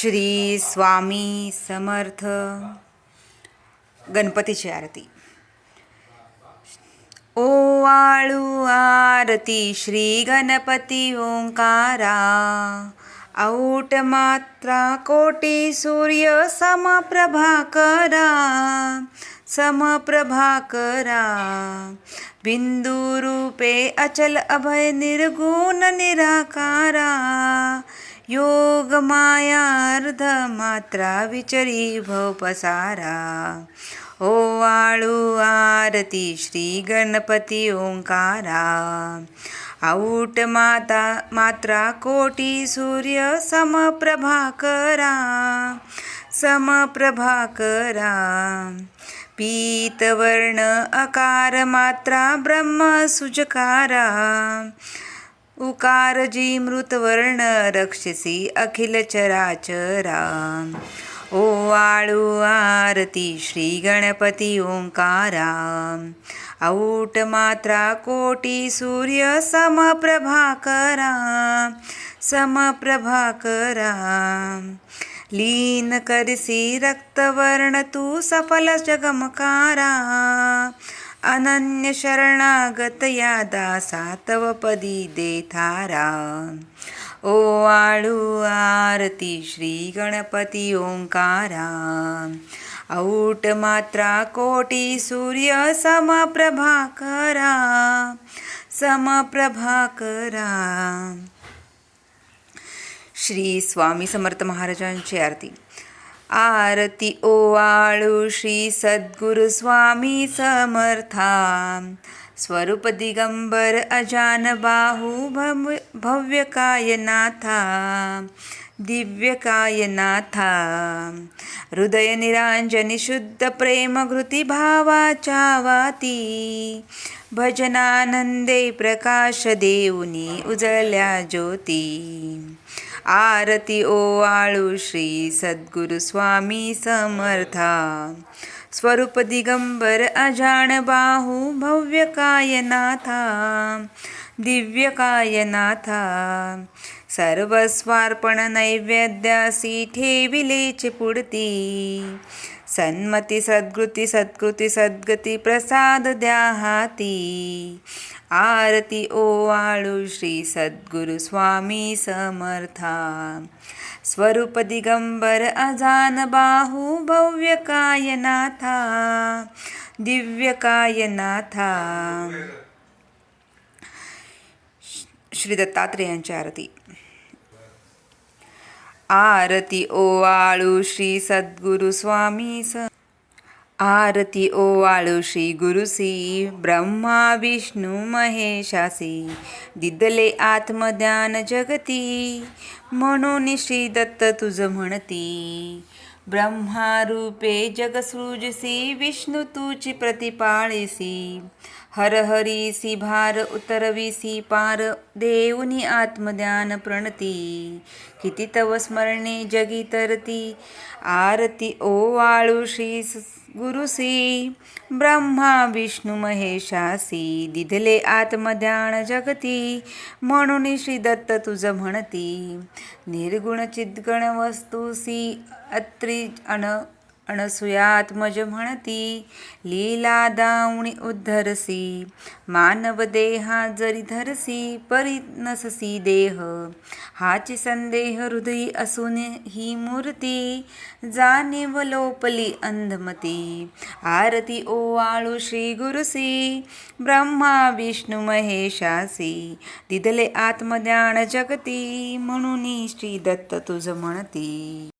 श्री स्वामी समर्थ. गणपतीची आरती. ओ आळू आरती श्री गणपती ओंकारा. औट मात्रा कोटी सूर्य समप्रभाकरा समप्रभाकरा बिंदू रूपे अचल अभय निर्गुण निराकारा. योग मायार्ध मात्रा विचरी भव पसारा ओ आळू आरती श्री गणपती ओंकारा। औट माता मात्रा कोटी सूर्य समप्रभाकरा समप्रभाकरा पीतवर्ण अकार मात्रा ब्रह्म उकारजी उकार जी मृतवर्ण रक्षसी अखिल चराचरा। ओ आळू आरती श्री गणपती ओंकारा। औट मात्रा कोटी सूर्य समप्रभाकरा। समप्रभाकरा। लीन करसी रक्तवर्ण तू सफल जगमकारा। अनन्य शरणागत दासा तव पदी देथारा ओ आळू आरती श्री गणपती ओंकारा औट मात्रा कोटी सूर्य समप्रभाकरा। समप्रभाकरा। श्री स्वामी समर्थ महाराजांची आरती। आरती ओवाळू श्री सद्गुरु स्वामी समर्था. स्वरूप दिगंबर अजान बाहू भव्य भव्य कायनाथा दिव्य कायनाथा हृदय शुद्ध प्रेम घृती वाती भजनानंदे प्रकाश देऊनी उजळल्या ज्योती. आरती ओवाळू श्री सद्गुरु स्वामी समर्था. स्वरूप दिगंबर अजाण बाहू भव्य दिव्यकायनाथा दिव्य कायनाथा. सर्वस्वार्पण नैवेद्यासी ठेविलेचे पुडती सन्मती सद्गृती सत्कृती सद्गती प्रसाद द्या हाती आरती ओवाळू श्री सद्गुरु स्वामी समर्था। स्वरूप दिगंबर अजान बाहू भव्य कायनाथा। दिव्य श्री दत्तात्रेयांची आरती। आरती ओवाळू श्री सद्गुरु स्वामी स. आरती ओवाळू श्री गुरुसी ब्रह्मा विष्णू महेशासी. दिदले आत्मज्ञान जगती. म्हणून श्री दत्त तुझ म्हणती. ब्रह्मा रूपे जगसृजसी विष्णू तुची प्रतिपाळीसी. हर हरीसी भार उतरविसी पार देऊनी आत्मज्ञान प्रणती. किती तव स्मरणे जगी तरती आरती ओ श्री गुरुसी ब्रह्मा विष्णू महेशासी दिधले आत्मध्यान जगती म्हणून श्री दत्त तुझ म्हणती. निर्गुण चिद्गण वस्तुसी अत्रि अन अनसुयात्मज म्हणती लीला दावणी उद्धरसी मानव देहा जरी धरसी परी नससी देह. हाची संदेह हृदयी असून ही मूर्ती जाणीव लोपली अंधमती. आरती ओवाळू श्री गुरुसी ब्रह्मा विष्णू महेशासी. दिदले आत्मज्ञान जगती म्हणून श्री दत्त तुझ म्हणती.